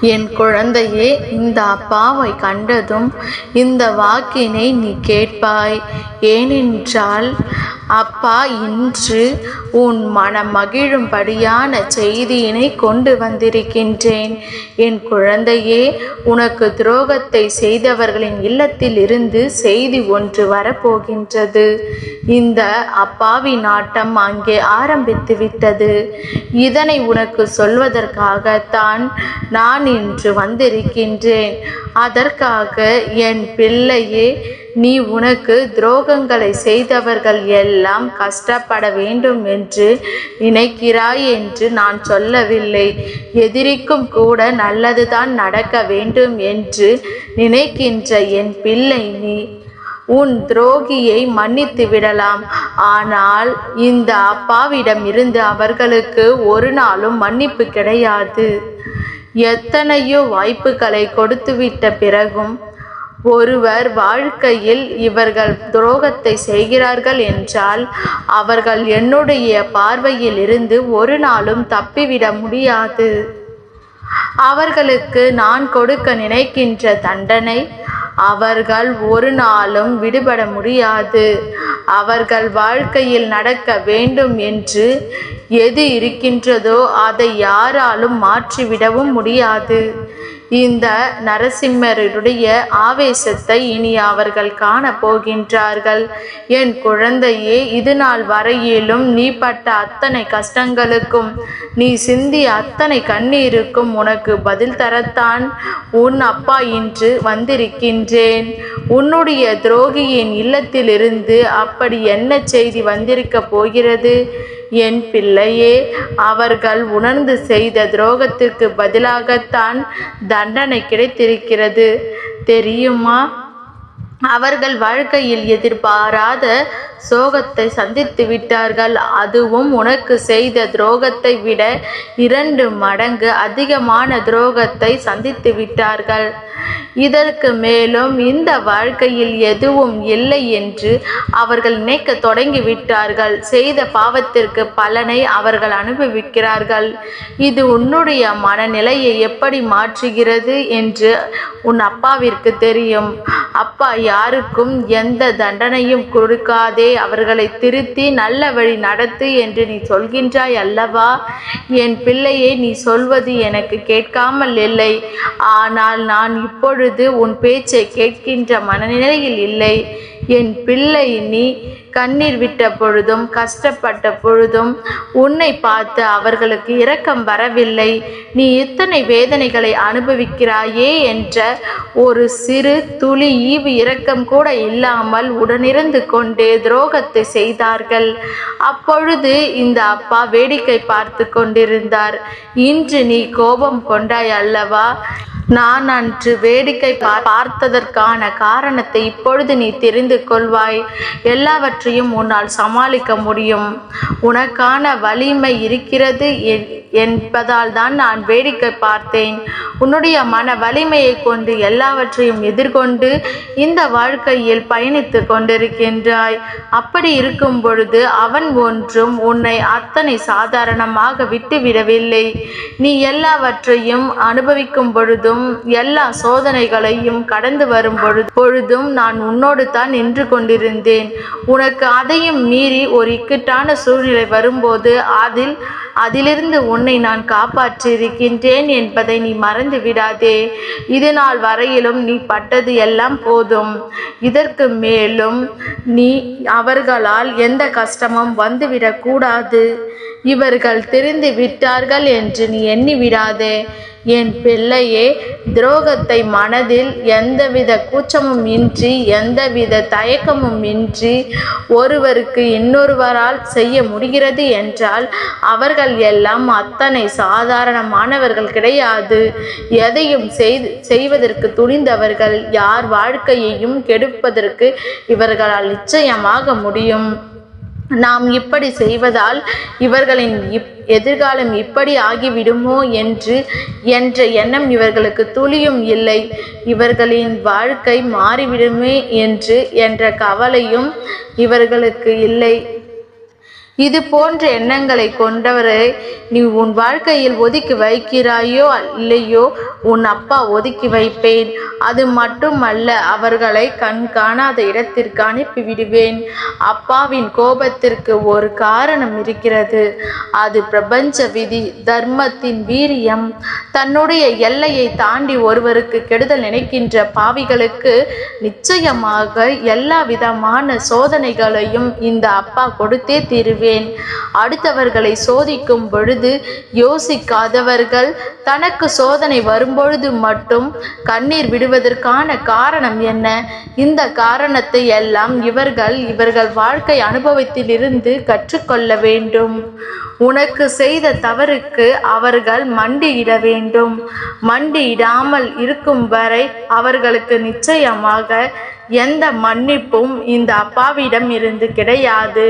என் குழந்தையே இந்த அப்பாவை கண்டதும் இந்த வாக்கினை நீ கேட்பாய். ஏனென்றால் அப்பா இன்று உன் மனம் மகிழும்படியான செய்தியினை கொண்டு வந்திருக்கின்றேன். என் குழந்தையே உனக்கு துரோகத்தை செய்தவர்களின் இல்லத்தில் இருந்து செய்தி ஒன்று வரப்போகின்றது. இந்த அப்பாவி நாட்டம் அங்கே ஆரம்பித்து விட்டது. இதனை உனக்கு சொல்வதற்காகத்தான் நான் இன்று வந்திருக்கின்றேன். அதற்காக என் பிள்ளையே நீ உனக்கு துரோகங்களை செய்தவர்கள் எல்லாம் கஷ்டப்பட வேண்டும் என்று நினைக்கிறாய் என்று நான் சொல்லவில்லை. எதிரிக்கும் கூட நல்லதுதான் நடக்க வேண்டும் என்று நினைக்கின்ற என் பிள்ளை நீ. உன் துரோகியை மன்னித்து விடலாம். ஆனால் இந்த அப்பாவிடம் இருந்து அவர்களுக்கு ஒரு நாளும் மன்னிப்பு கிடையாது. எத்தனையோ வாய்ப்புகளை கொடுத்துவிட்ட பிறகும் ஒருவர் வாழ்க்கையில் இவர்கள் துரோகத்தை செய்கிறார்கள் என்றால் அவர்கள் என்னுடைய பார்வையில் இருந்து ஒரு நாளும் தப்பிவிட முடியாது. அவர்களுக்கு நான் கொடுக்க நினைக்கின்ற தண்டனை அவர்கள் ஒரு நாளும் விடுபட முடியாது. அவர்கள் வாழ்க்கையில் நடக்க வேண்டும் என்று எது இருக்கின்றதோ அதை யாராலும் மாற்றிவிடவும் முடியாது. இந்த நரசிம்மருடைய ஆவேசத்தை இனி அவர்கள் காண போகின்றார்கள் என் குழந்தையே இது நாள் வரையிலும் நீ பட்ட அத்தனை கஷ்டங்களுக்கும் நீ சிந்திய அத்தனை கண்ணீருக்கும் உனக்கு பதில் தரத்தான் உன் அப்பா இன்று வந்திருக்கின்றேன். உன்னுடைய துரோகியின் இல்லத்திலிருந்து அப்படி என்ன செய்தி வந்திருக்க போகிறது? என் பிள்ளையே அவர்கள் உணர்ந்து செய்த துரோகத்திற்கு பதிலாகத்தான் தண்டனை கிடைத்திருக்கிறது. தெரியுமா? அவர்கள் வாழ்க்கையில் எதிர்பாராத சோகத்தை சந்தித்து விட்டார்கள். அதுவும் உனக்கு செய்த துரோகத்தை விட இரண்டு மடங்கு அதிகமான துரோகத்தை சந்தித்து விட்டார்கள். இதற்கு மேலும் இந்த வாழ்க்கையில் எதுவும் இல்லை என்று அவர்கள் நினைக்க தொடங்கிவிட்டார்கள். செய்த பாவத்திற்கு பலனை அவர்கள் அனுபவிக்கிறார்கள். இது உன்னுடைய மனநிலையை எப்படி மாற்றுகிறது என்று உன் அப்பாவிற்கு தெரியும். அப்பா யாருக்கும் எந்த தண்டனையும் கொடுக்காதே அவர்களை திருத்தி நல்ல வழி நடத்து என்று நீ சொல்கின்றாய் அல்லவா? என் பிள்ளையை நீ சொல்வது எனக்கு கேட்காமல் இல்லை. ஆனால் நான் இப்பொழுது உன் பேச்சை கேட்கின்ற மனநிலையில் இல்லை. என் பிள்ளை நீ கண்ணீர் விட்ட பொழுதும் கஷ்டப்பட்ட பொழுதும் உன்னை பார்த்து அவர்களுக்கு இரக்கம் வரவில்லை. நீ இத்தனை வேதனைகளை அனுபவிக்கிறாயே என்ற ஒரு சிறு துளி ஈவு இரக்கம் கூட இல்லாமல் உடனிருந்து கொண்டே துரோகத்தை செய்தார்கள். அப்பொழுது இந்த அப்பா வேடிக்கை பார்த்து கொண்டிருந்தார். இன்று நீ கோபம் கொண்டாய் அல்லவா? நான் அன்று வேடிக்கை பா- பார்த்ததற்கான காரணத்தை இப்பொழுது நீ தெரிந்து கொள்வாய். எல்லாவற்றையும் உன்னால் சமாளிக்க முடியும். உனக்கான வலிமை இருக்கிறது என்பதால் தான் நான் வேடிக்கை பார்த்தேன். உன்னுடைய மன வலிமையை கொண்டு எல்லாவற்றையும் எதிர்கொண்டு இந்த வாழ்க்கையில் பயணித்து கொண்டிருக்கின்றாய். அப்படி இருக்கும் பொழுது அவன் ஒன்றும் உன்னை அத்தனை சாதாரணமாக விட்டுவிடவில்லை. நீ எல்லாவற்றையும் அனுபவிக்கும் பொழுதும் எல்லா சோதனைகளையும் கடந்து வரும் பொழுது பொழுதும் நான் உன்னோடு தான் நின்று கொண்டிருந்தேன். உனக்கு அதையும் மீறி ஒரு இக்கட்டான சூழ்நிலை வரும்போது அதில் அதிலிருந்து உன்னை நான் காப்பாற்றியிருக்கின்றேன் என்பதை நீ மறந்து விடாதே. இது நாள் வரையிலும் நீ பட்டது எல்லாம் போதும். இதற்கு மேலும் நீ அவர்களால் எந்த கஷ்டமும் வந்துவிடக்கூடாது. இவர்கள் திருந்து விட்டார்கள் என்று நீ எண்ணி விடாதே என் பிள்ளையே துரோகத்தை மனதில் எந்தவித கூச்சமும் இன்றி எந்தவித தயக்கமும் இன்றி ஒருவருக்கு இன்னொருவரால் செய்ய முடிகிறது என்றால் அவர்கள் எல்லாம் அத்தனை சாதாரணமானவர்கள் கிடையாது. எதையும் செய்து செய்வதற்கு துணிந்தவர்கள் யார் வாழ்க்கையையும் கெடுப்பதற்கு இவர்களால் நிச்சயமாக முடியும். நாம் இப்படி செய்வதால் இவர்களின் இப் எதிர்காலம் இப்படி ஆகிவிடுமோ என்று என்ற எண்ணம் இவர்களுக்கு துளியும் இல்லை. இவர்களின் வாழ்க்கை மாறிவிடுமே என்று என்ற கவலையும் இவர்களுக்கு இல்லை. இது போன்ற எண்ணங்களை கொண்டவரை நீ உன் வாழ்க்கையில் ஒதுக்கி வைக்கிறாயோ இல்லையோ உன் அப்பா ஒதுக்கி வைப்பேன். அது மட்டுமல்ல அவர்களை கண் காணாத இடத்திற்கு அனுப்பிவிடுவேன். அப்பாவின் கோபத்திற்கு ஒரு காரணம் இருக்கிறது. அது பிரபஞ்ச விதி தர்மத்தின் வீரியம். தன்னுடைய எல்லையை தாண்டி ஒருவருக்கு கெடுதல் நினைக்கின்ற பாவிகளுக்கு நிச்சயமாக எல்லா விதமான சோதனைகளையும் இந்த அப்பா கொடுத்தே தீருவேன். அடுத்தவர்களை சோதிக்கும் பொழுது யோசிக்காதவர்கள் தனக்கு சோதனை வரும்பொழுது மட்டும் கண்ணீர் விடுவதற்கான காரணம் என்ன? இந்த காரணத்தை எல்லாம் இவர்கள் இவர்கள் வாழ்க்கை அனுபவத்திலிருந்து கற்றுக்கொள்ள வேண்டும். உனக்கு செய்த தவறுக்கு அவர்கள் மண்டியிட வேண்டும். மண்டியிடாமல் இருக்கும் வரை அவர்களுக்கு நிச்சயமாக எந்த மன்னிப்பும் இந்த அப்பாவிடம் இருந்து கிடையாது.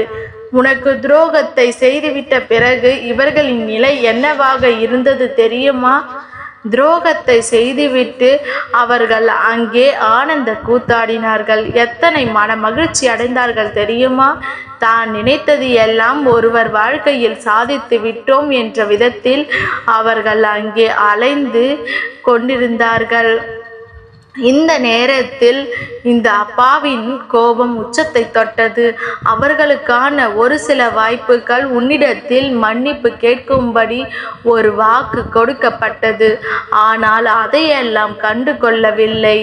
உனக்கு துரோகத்தை செய்துவிட்ட பிறகு இவர்களின் நிலை என்னவாக இருந்தது தெரியுமா? துரோகத்தை செய்துவிட்டு அவர்கள் அங்கே ஆனந்த கூத்தாடினார்கள். எத்தனை மன மகிழ்ச்சி அடைந்தார்கள் தெரியுமா? தான் நினைத்தது எல்லாம் ஒருவர் வாழ்க்கையில் சாதித்து விட்டோம் என்ற விதத்தில் அவர்கள் அங்கே அலைந்து கொண்டிருந்தார்கள். இந்த நேரத்தில் இந்த அப்பாவின் கோபம் உச்சத்தை தொட்டது. அவர்களுக்கான ஒரு சில வாய்ப்புகள் உன்னிடத்தில் மன்னிப்பு கேட்கும்படி ஒரு வாக்கு கொடுக்கப்பட்டது. ஆனால் அதையெல்லாம் கண்டு கொள்ளவில்லை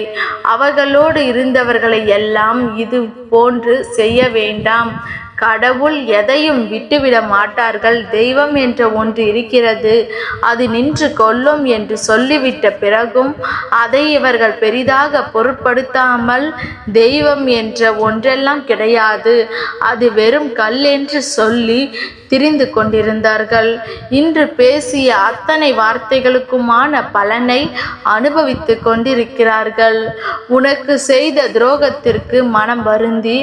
அவர்களோடு இருந்தவர்களை எல்லாம் இது போன்று செய்ய வேண்டாம். கடவுள் எதையும் விட்டுவிட மாட்டார்கள். தெய்வம் என்ற ஒன்று இருக்கிறது. அது நின்று கொள்ளும் என்று சொல்லிவிட்ட பிறகும் அதை இவர்கள் பெரிதாக பொருட்படுத்தாமல் தெய்வம் என்ற ஒன்றெல்லாம் கிடையாது. அது வெறும் கல் என்று சொல்லி திரிந்து கொண்டிருந்தார்கள். இன்று பேசிய அத்தனை வார்த்தைகளுக்குமான பலனை அனுபவித்து கொண்டிருக்கிறார்கள். உனக்கு செய்த துரோகத்திற்கு மனம் வருந்தி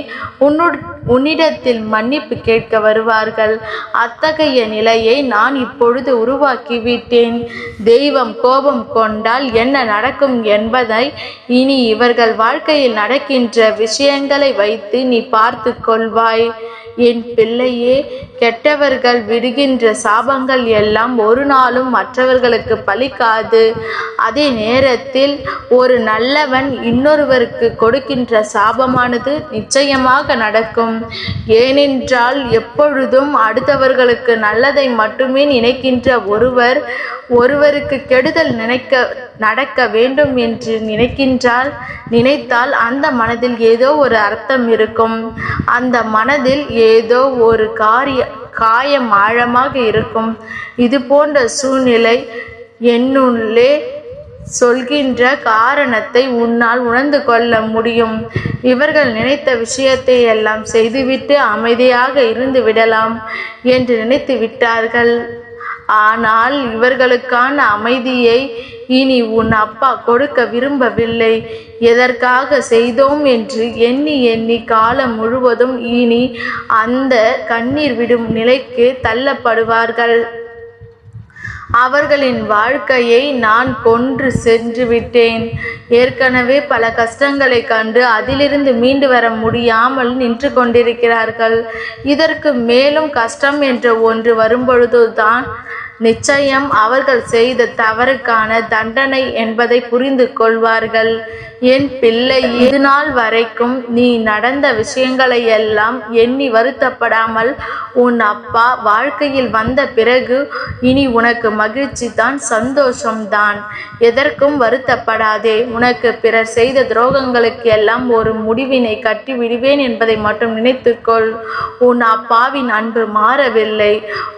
உன்னு உன்னிடத்தில் மன்னிப்பு கேட்க வருவார்கள். அத்தகைய நிலையை நான் இப்பொழுது உருவாக்கிவிட்டேன். தெய்வம் கோபம் கொண்டால் என்ன நடக்கும் என்பதை இனி இவர்கள் வாழ்க்கையில் நடக்கின்ற விஷயங்களை வைத்து நீ பார்த்து கொள்வாய். என் பிள்ளையே கெட்டவர்கள் விடுகின்ற சாபங்கள் எல்லாம் ஒரு நாளும் மற்றவர்களுக்கு பலிக்காது. அதே நேரத்தில் ஒரு நல்லவன் இன்னொருவருக்கு கொடுக்கின்ற சாபமானது நிச்சயமாக நடக்கும். ஏனென்றால் எப்பொழுதும் அடுத்தவர்களுக்கு நல்லதை மட்டுமே நினைக்கின்ற ஒருவர் ஒருவருக்கு கெடுதல் நினைக்க நடக்க வேண்டும் என்று நினைக்கின்றால் நினைத்தால் அந்த மனதில் ஏதோ ஒரு அர்த்தம் இருக்கும். அந்த மனதில் ஏதோ ஒரு காரிய காயம் ஆழமாக இருக்கும். இது போன்ற சூழ்நிலை என்னுள்ளே சொல்கின்ற காரணத்தை உன்னால் உணர்ந்து கொள்ள முடியும். இவர்கள் நினைத்த விஷயத்தை எல்லாம் செய்துவிட்டு அமைதியாக இருந்து விடலாம் என்று நினைத்து விட்டார்கள். ஆனால் இவர்களுக்கான அமைதியை இனி உன் அப்பா கொடுக்க விரும்பவில்லை. எதற்காக செய்தோம் என்று எண்ணி எண்ணி காலம் முழுவதும் இனி அந்த கண்ணீர் விடும் நிலைக்கு தள்ளப்படுவார்கள். அவர்களின் வாழ்க்கையை நான் கொன்று சென்று விட்டேன். ஏற்கனவே பல கஷ்டங்களை கண்டு அதிலிருந்து மீண்டு வர முடியாமல் நின்று கொண்டிருக்கிறார்கள். இதற்கு மேலும் கஷ்டம் என்ற ஒன்று வரும்பொழுதுதான் நிச்சயம் அவர்கள் செய்த தவறுக்கான தண்டனை என்பதை புரிந்து கொள்வார்கள். என் பிள்ளை இது நாள் வரைக்கும் நீ நடந்த விஷயங்களை எல்லாம் எண்ணி வருத்தப்படாமல் உன் அப்பா வாழ்க்கையில் வந்த பிறகு இனி உனக்கு மகிழ்ச்சி தான் சந்தோஷம்தான் எதற்கும் வருத்தப்படாதே. உனக்கு பிறர் செய்த துரோகங்களுக்கு எல்லாம் ஒரு முடிவினை கட்டி விடுவேன் என்பதை மட்டும் நினைத்துக்கொள். உன் அப்பாவின் அன்பு மாறவில்லை.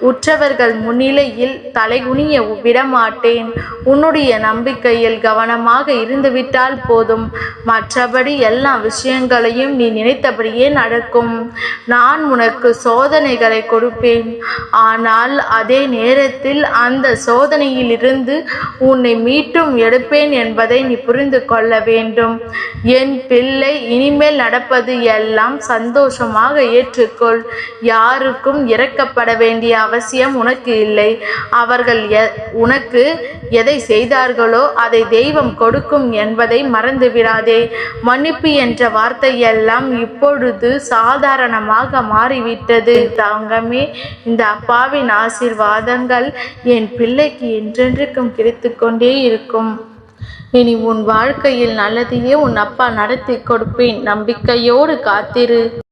உற்றவர்கள் முன்னிலையில் தலைகுனிய விடமாட்டேன். உன்னுடைய நம்பிக்கையில் கவனமாக இருந்துவிட்டால் போதும். மற்றபடி எல்லா விஷயங்களையும் நீ நினைத்தபடியே நடக்கும். நான் உனக்கு சோதனைகளை கொடுப்பேன். ஆனால் அதே நேரத்தில் அந்த சோதனையிலிருந்து உன்னை மீட்டும் எடுப்பேன் என்பதை நீ புரிந்து கொள்ள வேண்டும். என் பிள்ளை இனிமேல் நடப்பது எல்லாம் சந்தோஷமாக ஏற்றுக்கொள். யாருக்கும் இறக்கப்பட வேண்டிய அவசியம் உனக்கு இல்லை. அவர்கள் எ- உனக்கு எதை செய்தார்களோ அதை தெய்வம் கொடுக்கும் என்பதை மறந்து விடாதே மன்னிப்பு என்ற வார்த்தையெல்லாம் இப்பொழுது சாதாரணமாக மாறிவிட்டது. தங்கமே இந்த அப்பாவின் ஆசீர்வாதங்கள் என் பிள்ளைக்கு என்றென்றைக்கும் கிடைத்து கொண்டே இருக்கும். இனி உன் வாழ்க்கையில் நல்லதையே உன் அப்பா நடத்தி கொடுப்பேன். நம்பிக்கையோடு காத்திரு.